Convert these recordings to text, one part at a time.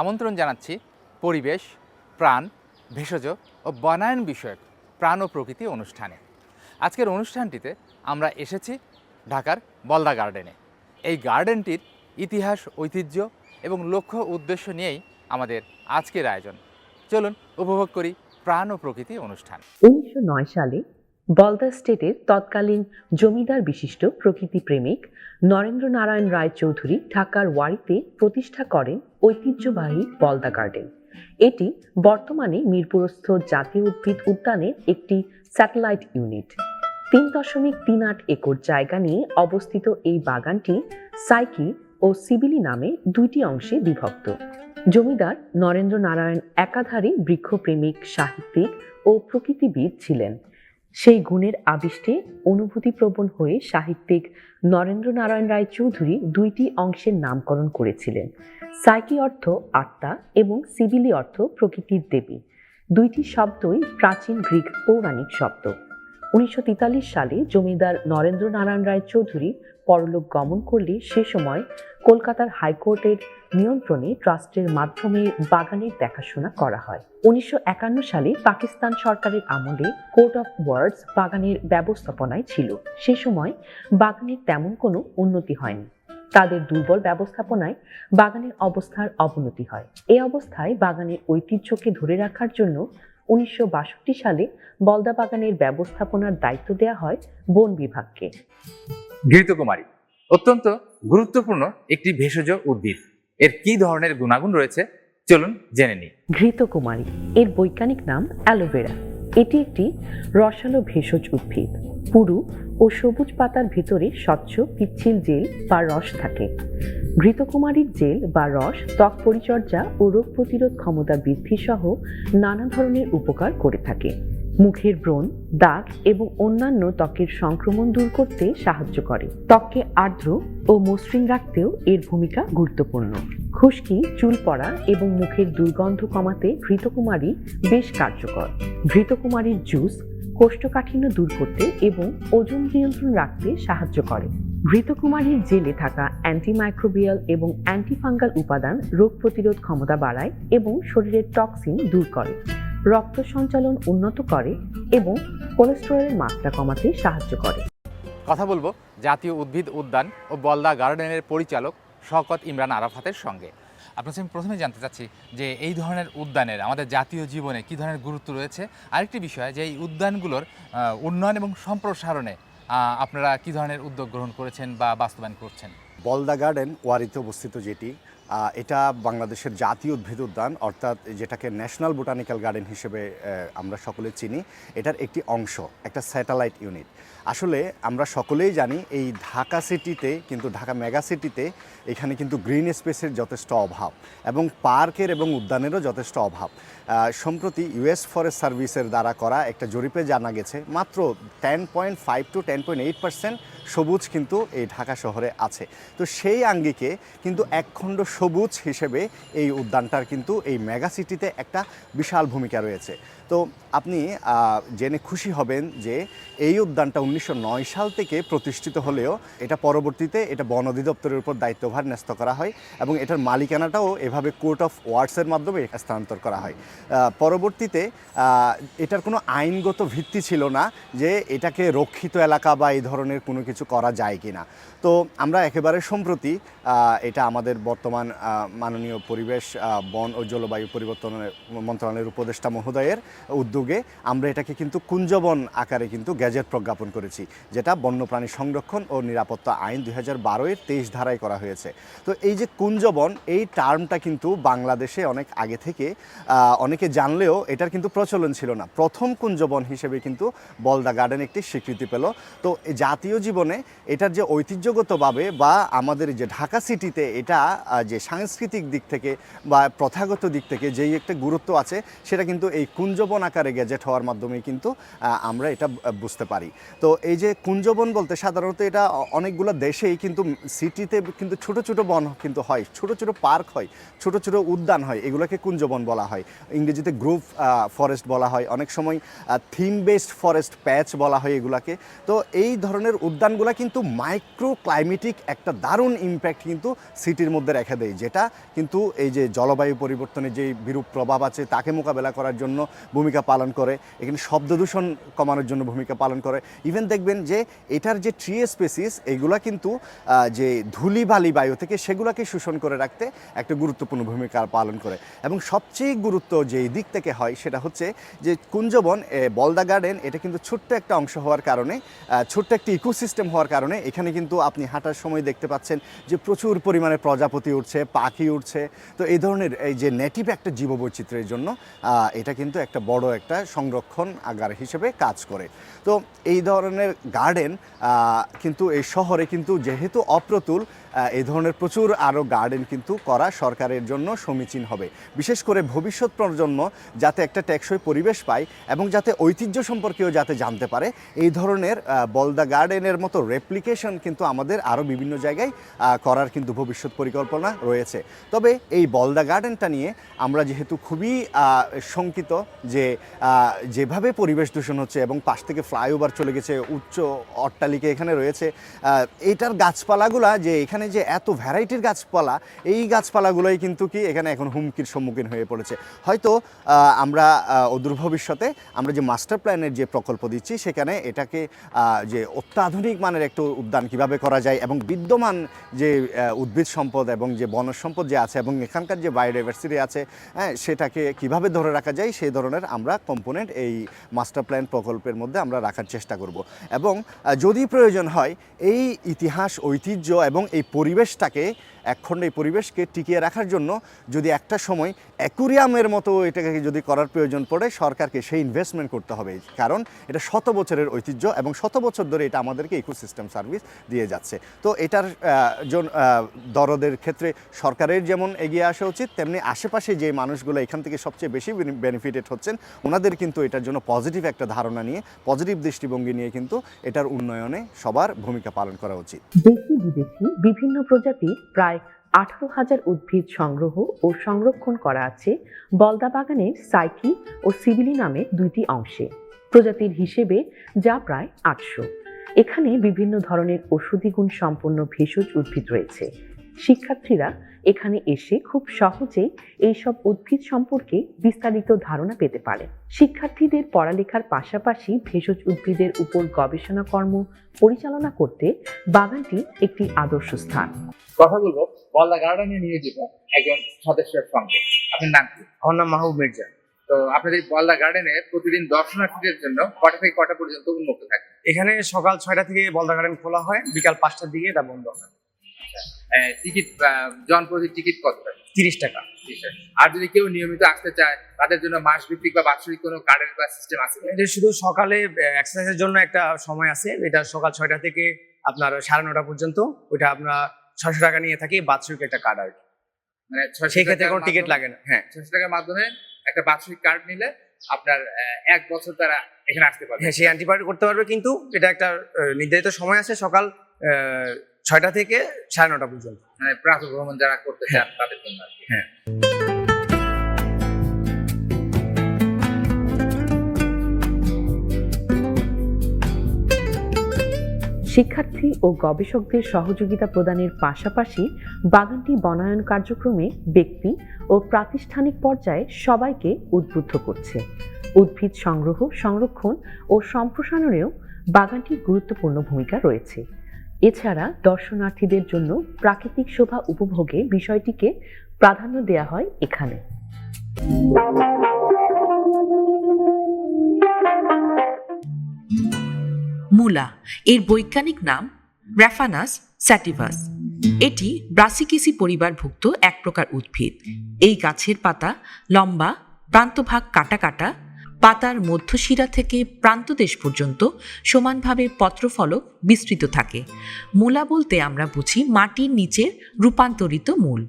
আমন্ত্রণ জানাচ্ছি পরিবেশ, প্রাণ, ভেষজ ও বনায়ন বিষয়ক প্রাণ ও প্রকৃতি অনুষ্ঠানে। আজকের অনুষ্ঠানটিতে আমরা এসেছি ঢাকার বলদা গার্ডেনে। এই গার্ডেনটির ইতিহাস, ঐতিহ্য এবং লক্ষ্য উদ্দেশ্য নিয়েই আমাদের আজকের আয়োজন। চলুন উপভোগ করি প্রাণ ও প্রকৃতি অনুষ্ঠান। উনিশশো নয় সালে বলদা স্টেটের তৎকালীন জমিদার বিশিষ্ট প্রকৃতি প্রেমিক নরেন্দ্র নারায়ণ রায় চৌধুরী ঢাকার ওয়ারিতে প্রতিষ্ঠা করেন ঐতিহ্যবাহী বলদা গার্ডেন। এটি বর্তমানে মিরপুরস্থ জাতীয় উদ্ভিদ উদ্যানের একটি স্যাটেলাইট ইউনিট। তিন দশমিক তিন আট একর জায়গা নিয়ে অবস্থিত এই বাগানটি সাইকি ও সিবিলি নামে দুইটি অংশে বিভক্ত। জমিদার নরেন্দ্র নারায়ণ একাধারে বৃক্ষপ্রেমিক, সাহিত্যিক ও প্রকৃতিবিদ ছিলেন। সেই গুণের আবিষ্টে অনুভূতিপ্রবণ হয়ে সাহিত্যিক নরেন্দ্র নারায়ণ রায় চৌধুরী দুইটি অংশের নামকরণ করেছিলেন। সাইকি অর্থ আত্মা এবং সিবিলি অর্থ প্রকৃতির দেবী। দুইটি শব্দই প্রাচীন গ্রিক পৌরাণিক শব্দ। উনিশশো তেতাল্লিশ সালে জমিদার নরেন্দ্র নারায়ণ রায় চৌধুরী পরলোক গমন করলে সে সময় কলকাতার হাইকোর্টের নিয়ন্ত্রণে ট্রাস্টের মাধ্যমে বাগানের দেখাশোনা করা হয়। উনিশশো একান্ন সালে পাকিস্তান সরকারের আমলে কোর্ট অফ ওয়ার্ডস বাগানের ব্যবস্থাপনায় ছিল। সে সময় বাগানের তেমন কোনো উন্নতি হয়নি। তাদের দুর্বল ব্যবস্থাপনায় বাগানের অবস্থার অবনতি হয়। এ অবস্থায় বাগানের ঐতিহ্যকে ধরে রাখার জন্য উনিশশো বাষট্টি সালে বলদা বাগানের ব্যবস্থাপনার দায়িত্ব দেওয়া হয় বন বিভাগকে। ঘৃতকুমারী অত্যন্ত গুরুত্বপূর্ণ একটি ভেষজ উদ্ভিদ। এর কি ধরনের গুণাগুণ রয়েছে? চলুন জেনে নিই। ঘৃতকুমারী এর বৈজ্ঞানিক নাম অ্যালোভেরা এটি একটি রসালো ভেষজ উদ্ভিদ। পুরু ও সবুজ পাতার ভিতরে স্বচ্ছ পিচ্ছিল জেল বা রস থাকে। ঘৃতকুমারীর জেল বা রস, ত্বক পরিচর্যা ও রোগ প্রতিরোধ ক্ষমতা বৃদ্ধি সহ নানা ধরনের উপকার করে থাকে। মুখের ব্রণ, দাগ এবং অন্যান্য ত্বকের সংক্রমণ দূর করতে সাহায্য করে। ত্বককে আর্দ্র ও মসৃণ রাখতেও এর ভূমিকা গুরুত্বপূর্ণ। খুশকি, চুল পড়া এবং মুখের দুর্গন্ধ কমাতে ঘৃতকুমারী বেশ কার্যকর। ঘৃতকুমারীর জুস কোষ্ঠকাঠিন্য দূর করতে এবং ওজন নিয়ন্ত্রণ রাখতে সাহায্য করে। ঘৃতকুমারীর জেলে থাকা অ্যান্টিমাইক্রোবিয়াল এবং অ্যান্টিফাঙ্গাল উপাদান রোগ প্রতিরোধ ক্ষমতা বাড়ায় এবং শরীরের টক্সিন দূর করে। রক্ত সঞ্চালন উন্নত করে এবং কোলেস্টেরলের মাত্রা কমাতে সাহায্য করে। কথা বলব জাতীয় উদ্ভিদ উদ্যান ও বলদা গার্ডেনের পরিচালক শকত ইমরান আরাফাতের সঙ্গে। আপনার আমি প্রথমে জানতে চাচ্ছি যে এই ধরনের উদ্যানের আমাদের জাতীয় জীবনে কী ধরনের গুরুত্ব রয়েছে? আরেকটি বিষয় যে এই উদ্যানগুলোর উন্নয়ন এবং সম্প্রসারণে আপনারা কী ধরনের উদ্যোগ গ্রহণ করেছেন বা বাস্তবায়ন করছেন? বলদা গার্ডেন ওয়ারিতে অবস্থিত যেটি এটা বাংলাদেশের জাতীয় উদ্ভিদ উদ্যান, অর্থাৎ যেটাকে ন্যাশনাল বোটানিক্যাল গার্ডেন হিসেবে আমরা সকলে চিনি। এটার একটি অংশ, একটা স্যাটেলাইট ইউনিট আসলে আমরা সকলেই জানি এই ঢাকা সিটিতে, কিন্তু ঢাকা মেগা সিটিতে এখানে কিন্তু গ্রিন স্পেসের যথেষ্ট অভাব এবং পার্কের এবং উদ্যানেরও যথেষ্ট অভাব। সম্প্রতি ইউএস ফরেস্ট সার্ভিসের দ্বারা করা একটা জরিপে জানা গেছে, মাত্র ten point five to ten point eight percent সবুজ কিন্তু এই ঢাকা শহরে আছে। তো সেই আঙ্গিকে কিন্তু একখণ্ড সবুজ হিসেবে এই উদ্যানটার কিন্তু এই মেগা সিটিতে একটা বিশাল ভূমিকা রয়েছে। তো আপনি জেনে খুশি হবেন যে এই উদ্যানটা উনিশশো নয় সাল থেকে প্রতিষ্ঠিত হলেও এটা পরবর্তীতে এটা বন অধিদপ্তরের উপর দায়িত্বভার ন্যস্ত করা হয় এবং এটার মালিকানাটাও এভাবে কোর্ট অফ ওয়ার্ডসের মাধ্যমে স্থানান্তর করা হয়। পরবর্তীতে এটার কোনো আইনগত ভিত্তি ছিল না যে এটাকে রক্ষিত এলাকা বা এই ধরনের কোনো কিছু করা যায় কি না তো আমরা একেবারে সম্প্রতি এটা আমাদের বর্তমান মাননীয় পরিবেশ বন ও জলবায়ু পরিবর্তনের মন্ত্রণালয়ের উপদেষ্টা মহোদয়ের উদ্যোগে আমরা এটাকে কিন্তু কুঞ্জবন আকারে কিন্তু গ্যাজেট প্রজ্ঞাপন করেছি, যেটা বন্যপ্রাণী সংরক্ষণ ও নিরাপত্তা আইন দুই হাজার বারোয়ের তেইশ ধারায় করা হয়েছে। তো এই যে কুঞ্জবন, এই টার্মটা কিন্তু বাংলাদেশে অনেক আগে থেকে অনেকে জানলেও এটার কিন্তু প্রচলন ছিল না। প্রথম কুঞ্জবন হিসেবে কিন্তু বলদা গার্ডেন একটি স্বীকৃতি পেল। তো জাতীয় জীবনে এটার যে ঐতিহ্যগতভাবে বা আমাদের যে ঢাকা সিটিতে এটা যে সাংস্কৃতিক দিক থেকে বা প্রথাগত দিক থেকে যেই একটা গুরুত্ব আছে, সেটা কিন্তু এই কুঞ্জবন আকারে গ্যাজেট হওয়ার মাধ্যমে কিন্তু আমরা এটা বুঝতে পারি। তো এই যে কুঞ্জবন বলতে সাধারণত এটা অনেকগুলো দেশেই কিন্তু সিটিতে কিন্তু ছোট ছোট বন কিন্তু হয়, ছোট ছোট পার্ক হয়, ছোট ছোট উদ্যান হয়, এগুলোকে কুঞ্জবন বলা হয়। ইংরেজিতে গ্রুপ ফরেস্ট বলা হয়। অনেক সময় থিম বেসড ফরেস্ট প্যাচ বলা হয় এগুলাকে। তো এই ধরনের উদ্যানগুলো কিন্তু মাইক্রো ক্লাইমেটিক একটা দারুণ ইম্প্যাক্ট কিন্তু সিটির মধ্যে রেখে দেয়, যেটা কিন্তু এই যে জলবায়ু পরিবর্তনের যে বিরূপ প্রভাব আছে, তাকে মোকাবেলা করার জন্য ভূমিকা পালন করে। এখানে শব্দ দূষণ কমানোর জন্য ভূমিকা পালন করে। ইভেন দেখবেন যে এটার যে ট্রি স্পেসিস এগুলা কিন্তু যে ধুলি বালি বায়ু থেকে সেগুলোকে শোষণ করে রাখতে একটা গুরুত্বপূর্ণ ভূমিকা পালন করে। এবং সবচেয়ে গুরুত্ব যে দিক থেকে হয় সেটা হচ্ছে যে কুঞ্জবন বলদা গার্ডেন এটা কিন্তু ছোট্ট একটা অংশ হওয়ার কারণে ছোট্ট একটা ইকোসিস্টেম হওয়ার কারণে এখানে কিন্তু আপনি হাঁটার সময় দেখতে পাচ্ছেন যে প্রচুর পরিমাণে প্রজাপতি উঠছে পাখি উঠছে তো এই ধরনের এই যে নেটিভ একটা জীববৈচিত্র্যের জন্য এটা কিন্তু একটা বড় একটা সংরক্ষণ আগার হিসেবে কাজ করে। তো এই ধরনের গার্ডেন কিন্তু এই শহরে কিন্তু যেহেতু অপ্রতুল এই ধরনের প্রচুর আরও গার্ডেন কিন্তু করা সরকারের জন্য সমীচীন হবে। বিশেষ করে ভবিষ্যৎ প্রজন্ম যাতে একটা টেকসই পরিবেশ পায় এবং যাতে ঐতিহ্য সম্পর্কেও যাতে জানতে পারে, এই ধরনের বলদা গার্ডেনের মতো রেপ্লিকেশন কিন্তু আমাদের আরও বিভিন্ন জায়গায় করার কিন্তু ভবিষ্যৎ পরিকল্পনা রয়েছে। তবে এই বলদা গার্ডেনটা নিয়ে আমরা যেহেতু খুবই শঙ্কিত যে যেভাবে পরিবেশ দূষণ হচ্ছে এবং পাশ থেকে ফ্লাইওভার চলে গেছে, উচ্চ অট্টালিকা এখানে রয়েছে এটার গাছপালাগুলা যে এখানে যে এত ভ্যারাইটির গাছপালা, এই গাছপালাগুলোই কিন্তু কি এখানে এখন হুমকির সম্মুখীন হয়ে পড়েছে। হয়তো আমরা অদূর ভবিষ্যতে আমরা যে মাস্টার প্ল্যানের যে প্রকল্প দিচ্ছি, সেখানে এটাকে যে অত্যাধুনিক মানের একটু উদ্যান কীভাবে করা যায় এবং বিদ্যমান যে উদ্ভিদ সম্পদ এবং যে বনজ সম্পদ যে আছে এবং এখানকার যে বায়োডাইভার্সিটি আছে হ্যাঁ সেটাকে কীভাবে ধরে রাখা যায়, সেই ধরনের আমরা কম্পোনেন্ট এই মাস্টার প্ল্যান প্রকল্পের মধ্যে আমরা রাখার চেষ্টা করব। এবং যদি প্রয়োজন হয়, এই ইতিহাস, ঐতিহ্য এবং এই পরিবেশটাকে একখণ্ড এই পরিবেশকে টিকিয়ে রাখার জন্য যদি একটা সময় অ্যাকুরিয়ামের মতো এটাকে যদি করার প্রয়োজন পড়ে, সরকারকে সেই ইনভেস্টমেন্ট করতে হবে। কারণ এটা শত বছরের ঐতিহ্য এবং শত বছর ধরে এটা আমাদেরকে ইকোসিস্টেম সার্ভিস দিয়ে যাচ্ছে। তো এটার দরদের ক্ষেত্রে সরকারের যেমন এগিয়ে আসা উচিত, তেমনি আশেপাশে যে মানুষগুলো এখান থেকে সবচেয়ে বেশি বেনিফিটেড হচ্ছেন, ওনাদের কিন্তু এটার জন্য পজিটিভ একটা ধারণা নিয়ে পজিটিভ দৃষ্টিভঙ্গি নিয়ে কিন্তু এটার উন্নয়নে সবার ভূমিকা পালন করা উচিত। দেশি বিদেশি বিভিন্ন প্রজাতির প্রায় আঠারো হাজার উদ্ভিদ সংগ্রহ ও সংরক্ষণ করা আছে বলদা বাগানের সাইকি ও সিবিলি নামে দুইটি অংশে। প্রজাতির হিসেবে যা প্রায় আটশো। এখানে বিভিন্ন ধরনের ওষুধি গুণ সম্পন্ন ভেষজ উদ্ভিদ রয়েছে। শিক্ষার্থীরা এখানে এসে খুব সহজেই এইসব উদ্ভিদ সম্পর্কে বিস্তারিত ধারণা পেতে পারে। শিক্ষার্থীদের পড়ালেখার পাশাপাশি ভেষজ উদ্ভিদের উপর গবেষণা কর্ম পরিচালনা করতে বাগানটি একটি আদর্শ স্থান। কথা বলব বলদা গার্ডেনে নিয়োজিত একজন সদস্যের সঙ্গে। আপনার নাম কি? আমার নাম মাহবুব মির্জা। তো আপনাদের বলদা গার্ডেনে প্রতিদিন দর্শনার্থীদের জন্য কটা থেকে কটা পর্যন্ত উন্মুক্ত থাকে? এখানে সকাল ছয়টা থেকে বলদা গার্ডেন খোলা হয় বিকাল পাঁচটার দিকে এটা বন্ধ হয়। টিকিট জন প্রতি টিকিট কত? টাকা? তিরিশ টাকা। আর যদি কেউ নিয়মিত আসতে চায় তাদের জন্য মাস ভিত্তিক বা বাৎসরিক কোনো কার্ডের বা সিস্টেম আছে? এটা শুধু সকালে এক্সারসাইজের জন্য একটা সময় আছে। এটা সকাল ছয়টা থেকে আপনার সাড়ে নটা পর্যন্ত। ওইটা আমরা ছয়শো টাকা নিয়ে থাকি বাৎসরিক একটা কার্ড আর। মানে সেই ক্ষেত্রে কোনো টিকিট লাগে না। হ্যাঁ। ছয়শো টাকার মাধ্যমে একটা বাৎসরিক কার্ড নিলে আপনার এক বছর তারা এখানে আসতে পারবে। হ্যাঁ সেই অ্যান্টিবায়োটিক করতে পারবে কিন্তু এটা একটা নির্ধারিত সময় আছে সকাল আহ, ছয়টা থেকে সাড়ে নটা পর্যন্ত। মানে প্রাতঃ ভ্রমণ যারা করতে চান তাদের জন্য হ্যাঁ। শিক্ষার্থী ও গবেষকদের সহযোগিতা প্রদানের পাশাপাশি বাগানটি বনায়ন কার্যক্রমে ব্যক্তি ও প্রাতিষ্ঠানিক পর্যায়ে সবাইকে উদ্বুদ্ধ করছে। উদ্ভিদ সংগ্রহ সংরক্ষণ ও সম্প্রসারণেও বাগানটির গুরুত্বপূর্ণ ভূমিকা রয়েছে। এছাড়া দর্শনার্থীদের জন্য প্রাকৃতিক শোভা উপভোগে বিষয়টিকে প্রাধান্য দেওয়া হয় এখানে। মূলা, এর বৈজ্ঞানিক নাম র্যাফানাস স্যাটিভাস এটি ব্রাসিকেসি পরিবারভুক্ত এক প্রকার উদ্ভিদ। এই গাছের পাতা লম্বা, প্রান্তভাগ কাটা কাটা পাতার মধ্যশিরা থেকে প্রান্তদেশ পর্যন্ত সমানভাবে পত্রফলক বিস্তৃত থাকে। মূলা বলতে আমরা বুঝি মাটির নিচের রূপান্তরিত মূল।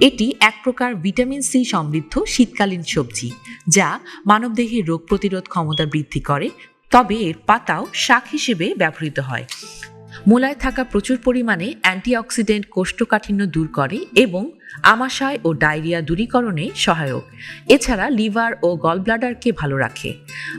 এটি এক প্রকার ভিটামিন সি সমৃদ্ধ শীতকালীন সবজি, যা মানবদেহের রোগ প্রতিরোধ ক্ষমতা বৃদ্ধি করে, তবে এর পাতাও শাক হিসেবে ব্যবহৃত হয়। মূলায় থাকা প্রচুর পরিমাণে অ্যান্টিঅক্সিডেন্ট কোষ্ঠকাঠিন্য দূর করে এবং আমাশয় ও ডায়রিয়া দূরীকরণে সহায়ক। এছাড়া লিভার ও গলব্লাডারকে ভালো রাখে।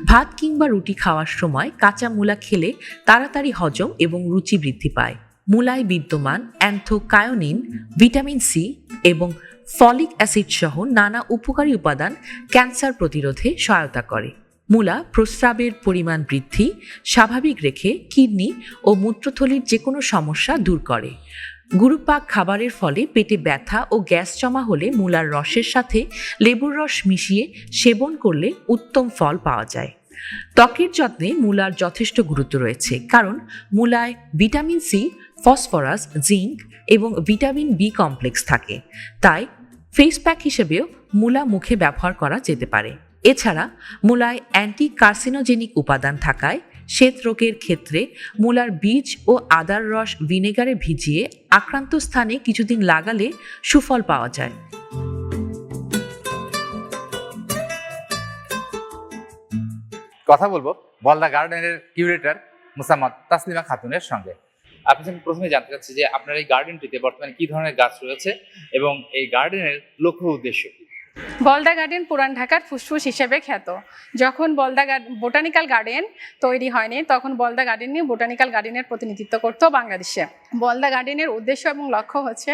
ভাত কিংবা রুটি খাওয়ার সময় কাঁচা মূলা খেলে তাড়াতাড়ি হজম এবং রুচি বৃদ্ধি পায়। মূলায় বিদ্যমান অ্যান্থোকায়োনিন, ভিটামিন সি এবং ফলিক অ্যাসিড সহ নানা উপকারী উপাদান ক্যান্সার প্রতিরোধে সহায়তা করে। মূলা প্রস্রাবের পরিমাণ বৃদ্ধি স্বাভাবিক রেখে কিডনি ও মূত্রথলির যে কোনো সমস্যা দূর করে। গুরুপাক খাবারের ফলে পেটে ব্যথা ও গ্যাস জমা হলে মূলার রসের সাথে লেবুর রস মিশিয়ে সেবন করলে উত্তম ফল পাওয়া যায়। ত্বকের যত্নে মূলার যথেষ্ট গুরুত্ব রয়েছে, কারণ মূলায় ভিটামিন সি, ফসফরাস, জিঙ্ক এবং ভিটামিন বি কমপ্লেক্স থাকে। তাই ফেস প্যাক হিসেবেও মূলা মুখে ব্যবহার করা যেতে পারে। এছাড়া মূলায় অ্যান্টি কার্সিনোজেনিক উপাদান থাকায় শ্বেত রোগের ক্ষেত্রে মূলার বীজ ও আদার রস ভিনেগারে ভিজিয়ে আক্রান্ত স্থানে কিছুদিন লাগালে সুফল পাওয়া যায়। কথা বলব বলদা গার্ডেনের কিউরেটর মুসাম্মদ তাসলিমা খাতুনের সঙ্গে। আপনি প্রথমে জানতে চাচ্ছি যে আপনার এই গার্ডেনটিতে বর্তমানে কি ধরনের গাছ রয়েছে এবং এই গার্ডেনের লক্ষ্য উদ্দেশ্য বলদা গার্ডেন পুরান ঢাকার ফুসফুস হিসেবে খ্যাত। যখন বলদা বোটানিক্যাল গার্ডেন তৈরি হয়নি, তখন বলদা গার্ডেন নিয়ে বোটানিক্যাল গার্ডেনের প্রতিনিধিত্ব করতো বাংলাদেশে। বলদা গার্ডেনের উদ্দেশ্য এবং লক্ষ্য হচ্ছে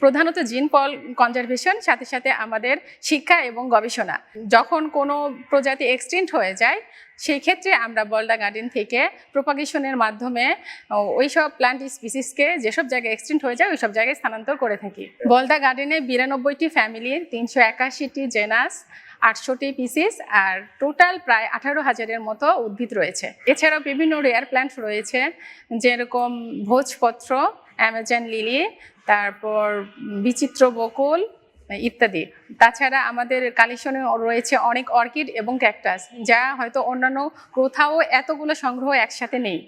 প্রধানত জিন পল কনজারভেশন, সাথে সাথে আমাদের শিক্ষা এবং গবেষণা। যখন কোনো প্রজাতি এক্সটেন্ট হয়ে যায়, সেই ক্ষেত্রে আমরা বলদা গার্ডেন থেকে প্রোপাগেশনের মাধ্যমে ওই সব প্লান্ট স্পিসিসকে যেসব জায়গায় এক্সটেন্ট হয়ে যায় ওই সব জায়গায় স্থানান্তর করে থাকি। বলদা গার্ডেনে বিরানব্বইটি ফ্যামিলির তিনশো এক একাশিটি জেনাস আটশোটি পিসিস আর টোটাল প্রায় আঠারো হাজারের মতো উদ্ভিদ রয়েছে। এছাড়াও বিভিন্ন রেয়ার প্ল্যান্ট রয়েছে, যেরকম ভোজপত্র অ্যামাজন লিলি তারপর বিচিত্র বকুল ইত্যাদি। তাছাড়া আমাদের কালেকশনে রয়েছে অনেক অর্কিড এবং ক্যাকটাস যা হয়তো অন্যান্য কোথাও এতগুলো সংগ্রহ একসাথে নেই।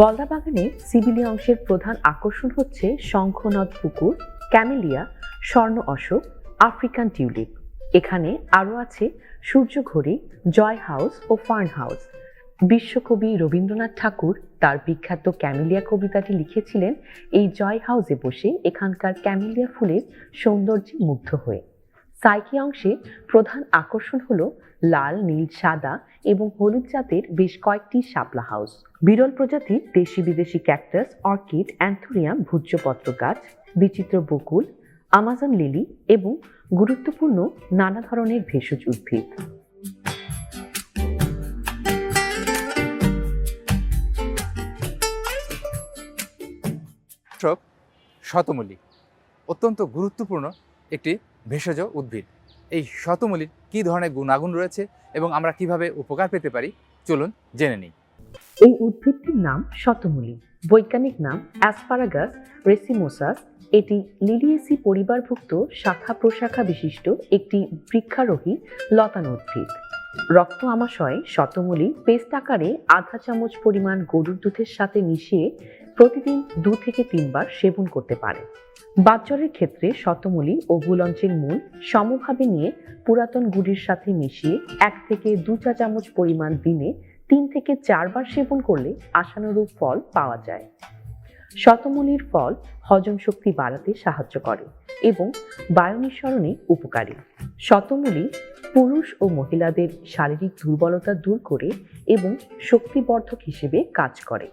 বলদা বাগানের সিভিলি অংশের প্রধান আকর্ষণ হচ্ছে শঙ্খনদ পুকুর, ক্যামেলিয়া, স্বর্ণ অশোক, আফ্রিকান টিউলিপ। এখানে আরও আছে সূর্যঘড়ি, জয় হাউস ও ফার্ন হাউস। বিশ্বকবি রবীন্দ্রনাথ ঠাকুর তার বিখ্যাত ক্যামেলিয়া কবিতাটি লিখেছিলেন, এই জয় হাউসে বসে এখানকার ক্যামেলিয়া ফুলের সৌন্দর্যে মুগ্ধ হয়ে। সাইকি অংশে প্রধান আকর্ষণ হলো লাল, নীল, সাদা এবং হলুদ জাতের বেশ কয়েকটি শাপলা হাউস। বিরল প্রজাতির দেশি বিদেশি ক্যাকটাস, অর্কিড, অ্যান্থোরিয়াম, ভূজ্যপত্র গাছ, বিচিত্র বকুল, আমাজন লিলি এবং গুরুত্বপূর্ণ নানা ধরনের ভেষজ উদ্ভিদ। শতমূলী, অত্যন্ত গুরুত্বপূর্ণ একটি ভেষজ উদ্ভিদ। এই শতমূলীর কী ধরনের গুণাগুণ রয়েছে এবং আমরা কীভাবে উপকার পেতে পারি? চলুন জেনে নিই। এই উদ্ভিদটির নাম শতমূলী। বৈজ্ঞানিক নাম অ্যাসপারাগাস রেসিমোসাস এটি লিলিয়েসি পরিবারভুক্ত শাখা প্রশাখা বিশিষ্ট একটি বৃক্ষারোহী লতানো উদ্ভিদ। রক্ত আমাশয় শতমূলী পেস্ট আকারে আধা চামচ পরিমাণ গরুর দুধের সাথে মিশিয়ে প্রতিদিন দু থেকে তিনবার সেবন করতে পারে। বাতজ্বরের ক্ষেত্রে শতমূলী ও গুলঞ্চের মূল সমভাবে নিয়ে পুরাতন গুড়ির সাথে মিশিয়ে এক থেকে দু চা চামচ পরিমাণ দিনে তিন থেকে চারবার সেবন করলে আশানুরূপ ফল পাওয়া যায়। শতমূলীর ফল হজম শক্তি বাড়াতে সাহায্য করে এবং বায়ু নিঃসরণে উপকারী। শতমূলী পুরুষ ও মহিলাদের শারীরিক দুর্বলতা দূর করে এবং শক্তিবর্ধক হিসেবে কাজ করে।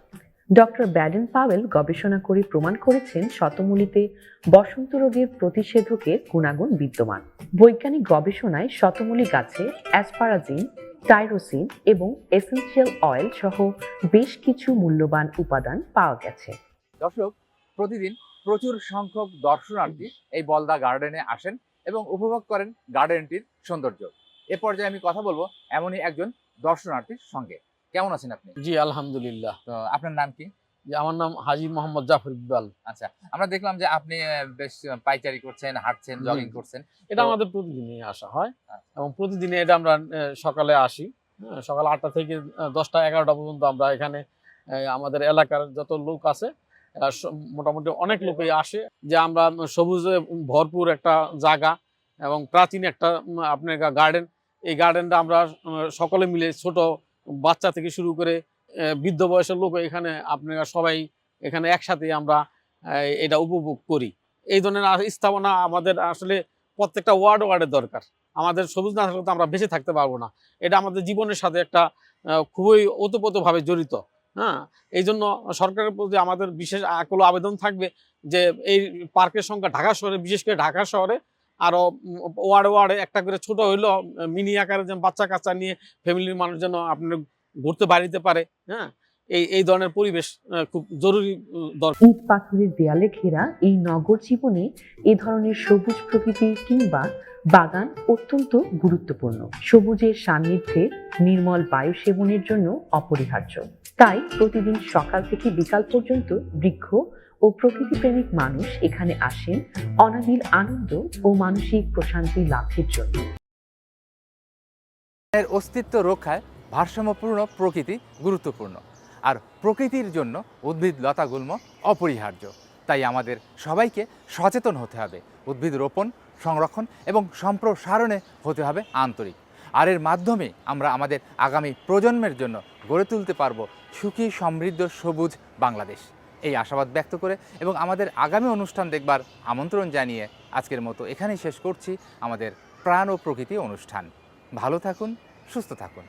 ডক্টর ব্যাডেন পাওয়েল গবেষণা করে প্রমাণ করেছেন শতমূলিতে বসন্ত রোগের প্রতিষেধকের গুণাগুণ বিদ্যমান। বৈজ্ঞানিক গবেষণায় শতমূলি গাছে অ্যাসপারাজিন, টাইরোসিন এবং এসেনশিয়াল অয়েল সহ বেশ কিছু মূল্যবান উপাদান পাওয়া গেছে। দর্শক, প্রতিদিন প্রচুর সংখ্যক দর্শনার্থী এই বলদা গার্ডেনে আসেন এবং উপভোগ করেন গার্ডেনটির সৌন্দর্য। এ পর্যায়ে আমি কথা বলব এমনই একজন দর্শনার্থীর সঙ্গে। কেমন আছেন আপনি? জি আলহামদুলিল্লাহ। তো আপনার নাম কি? আমার নাম হাজি মোহাম্মদ জাফর ইকবাল। আচ্ছা আমরা দেখলাম যে আপনি বেশ পাইচারি করছেন হাঁটছেন জগিং করছেন। এটা আমাদের প্রতিদিনই আসা হয় আচ্ছা। এবং প্রতিদিনে এটা আমরা সকালে আসি। হ্যাঁ, সকাল আটটা থেকে দশটা এগারোটা পর্যন্ত আমরা এখানে আমাদের এলাকার যত লোক আছে মোটামুটি অনেক লোকই আসে যে আমরা সবুজে ভরপুর একটা জায়গা এবং প্রাচীন একটা আপনার গার্ডেন। এই গার্ডেনটা আমরা সকলে মিলে ছোট বাচ্চা থেকে শুরু করে বৃদ্ধ বয়সের লোক এখানে আপনারা সবাই এখানে একসাথে আমরা এটা উপভোগ করি। এই ধরনের স্থাপনা আমাদের আসলে প্রত্যেকটা ওয়ার্ড ওয়ার্ডের দরকার। আমাদের সবুজ না থাকলে তো আমরা বেঁচে থাকতে পারব না। এটা আমাদের জীবনের সাথে একটা খুবই ওতপ্রোতভাবে জড়িত হ্যাঁ? এই জন্য সরকারের প্রতি আমাদের বিশেষ আকুল আবেদন থাকবে যে এই পার্কের সংখ্যা ঢাকা শহরে, বিশেষ করে ঢাকা শহরে আরও ওয়ার্ডে ওয়ার্ডে একটা করে ছোট হইল, মিনি আকারে যেন বাচ্চা কাচ্চা নিয়ে ফ্যামিলির মানুষ যেন আপনার ঘুরতে বাড়িতে পারে হ্যাঁ? এই এই ধরনের পরিবেশ খুব জরুরি দরকার। ইট পাথরের দেয়ালে ঘেরা এই নগর জীবনে এ ধরনের সবুজ প্রকৃতি কিংবা বাগান অত্যন্ত গুরুত্বপূর্ণ। সবুজের সান্নিধ্যে নির্মল বায়ু সেবনের জন্য অপরিহার্য। তাই প্রতিদিন সকাল থেকে বিকাল পর্যন্ত বৃক্ষ ও প্রকৃতিপ্রেমিক মানুষ এখানে আসেন অনাবিল আনন্দ ও মানসিক প্রশান্তি লাভের জন্য। এর অস্তিত্ব রক্ষায় ভারসাম্যপূর্ণ প্রকৃতি গুরুত্বপূর্ণ। আর প্রকৃতির জন্য উদ্ভিদ লতাগুল্ম অপরিহার্য। তাই আমাদের সবাইকে সচেতন হতে হবে। উদ্ভিদ রোপণ, সংরক্ষণ এবং সম্প্রসারণে হতে হবে আন্তরিক। আর এর মাধ্যমে আমরা আমাদের আগামী প্রজন্মের জন্য গড়ে তুলতে পারব সুখী, সমৃদ্ধ, সবুজ বাংলাদেশ। এই আশাবাদ ব্যক্ত করে এবং আমাদের আগামী অনুষ্ঠান দেখবার আমন্ত্রণ জানিয়ে আজকের মতো এখানেই শেষ করছি আমাদের প্রাণ ও প্রকৃতি অনুষ্ঠান। ভালো থাকুন, সুস্থ থাকুন।